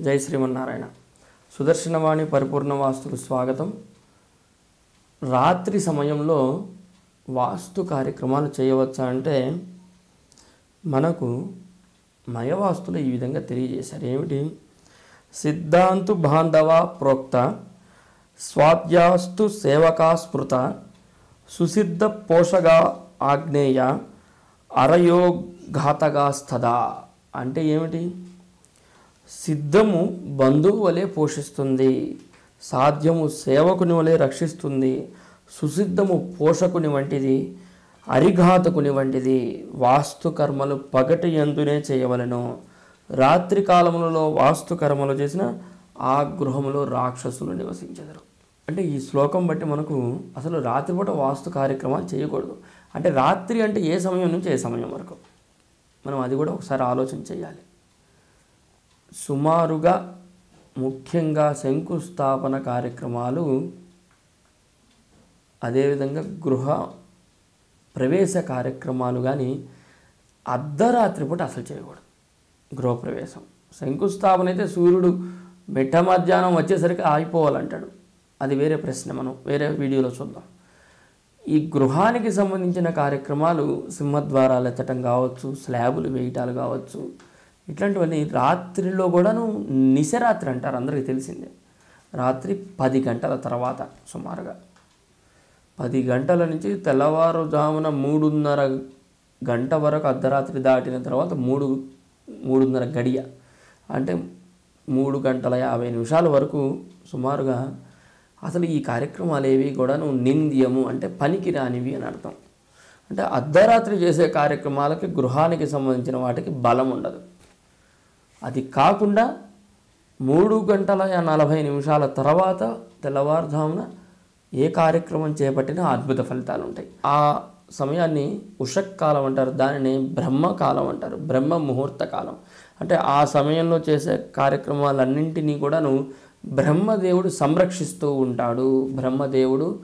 జై శ్రీమన్నారాయణ. సుదర్శనవాణి పరిపూర్ణ వాస్తుకు స్వాగతం. రాత్రి సమయంలో వాస్తు కార్యక్రమాలు చేయవచ్చా అంటే మనకు మయవాస్తులు ఈ విధంగా తెలియజేశారు. ఏమిటి? సిద్ధాంతు బాంధవ ప్రోక్త స్వాధ్యాస్తు సేవకా స్మృత సుసిద్ధ పోషగా ఆగ్నేయ అరయోఘాతగా స్థదా అంటే ఏమిటి? సిద్ధము బంధువు వలె పోషిస్తుంది సాధ్యము సేవకుని వలె రక్షిస్తుంది సుసిద్ధము పోషకుని వంటిది అరిఘాతకుని వంటిది వాస్తుకర్మలు పగటి ఎందునే చేయవలను. రాత్రి కాలములలో వాస్తుకర్మలు చేసిన ఆ గృహములో రాక్షసులు నివసించెదరు. అంటే ఈ శ్లోకం బట్టి మనకు అసలు రాత్రిపూట వాస్తు కార్యక్రమాలు చేయకూడదు. అంటే రాత్రి అంటే ఏ సమయం నుంచి ఏ సమయం వరకు? మనం అది కూడా ఒకసారి ఆలోచన చేయాలి. సుమారుగా ముఖ్యంగా శంకుస్థాపన కార్యక్రమాలు అదేవిధంగా గృహ ప్రవేశ కార్యక్రమాలు కానీ అర్ధరాత్రి పూట అసలు చేయకూడదు. గృహప్రవేశం శంకుస్థాపన అయితే సూర్యుడు మిట్ట మధ్యాహ్నం వచ్చేసరికి ఆగిపోవాలంటాడు. అది వేరే ప్రశ్న మనం వేరే వీడియోలో చూద్దాం. ఈ గృహానికి సంబంధించిన కార్యక్రమాలు సింహద్వారాలు ఎత్తటం కావచ్చు స్లాబులు వేయటాలు కావచ్చు ఇట్లాంటివన్నీ రాత్రిలో కూడాను నిశరాత్రి అంటారు అందరికీ తెలిసిందే. రాత్రి పది గంటల తర్వాత సుమారుగా. పది గంటల నుంచి తెల్లవారుజామున మూడున్నర గంట వరకు అర్ధరాత్రి దాటిన తర్వాత మూడు మూడున్నర గడియ. అంటే మూడు గంటల యాభై నిమిషాల వరకు సుమారుగా అసలు ఈ కార్యక్రమాలు ఏవి కూడాను నింద్యము అంటే పనికి రానివి అని అర్థం. అంటే అర్ధరాత్రి చేసే కార్యక్రమాలకి గృహానికి సంబంధించిన వాటికి బలం ఉండదు. అది కాకుండా మూడు గంటల నలభై నిమిషాల తర్వాత తెల్లవారుజామున ఏ కార్యక్రమం చేపట్టినా అద్భుత ఫలితాలు ఉంటాయి. ఆ సమయాన్ని ఉషక్కాలం అంటారు దానిని బ్రహ్మకాలం అంటారు బ్రహ్మ ముహూర్త కాలం. అంటే ఆ సమయంలో చేసే కార్యక్రమాలన్నింటినీ కూడాను బ్రహ్మదేవుడు సంరక్షిస్తూ ఉంటాడు. బ్రహ్మదేవుడు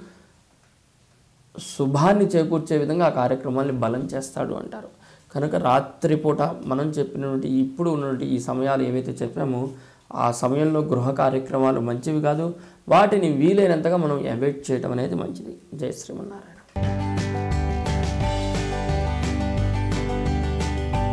శుభాన్ని చేకూర్చే విధంగా ఆ కార్యక్రమాన్ని బలం చేస్తాడు అంటారు. కనుక రాత్రిపూట మనం చెప్పినటువంటి ఇప్పుడు ఉన్నటువంటి ఈ సమయాలు ఏవైతే చెప్పామో ఆ సమయంలో గృహ కార్యక్రమాలు మంచివి కాదు. వాటిని వీలైనంతగా మనం అవాయిడ్ చేయటం అనేది మంచిది. జయ శ్రీమన్నారాయణ.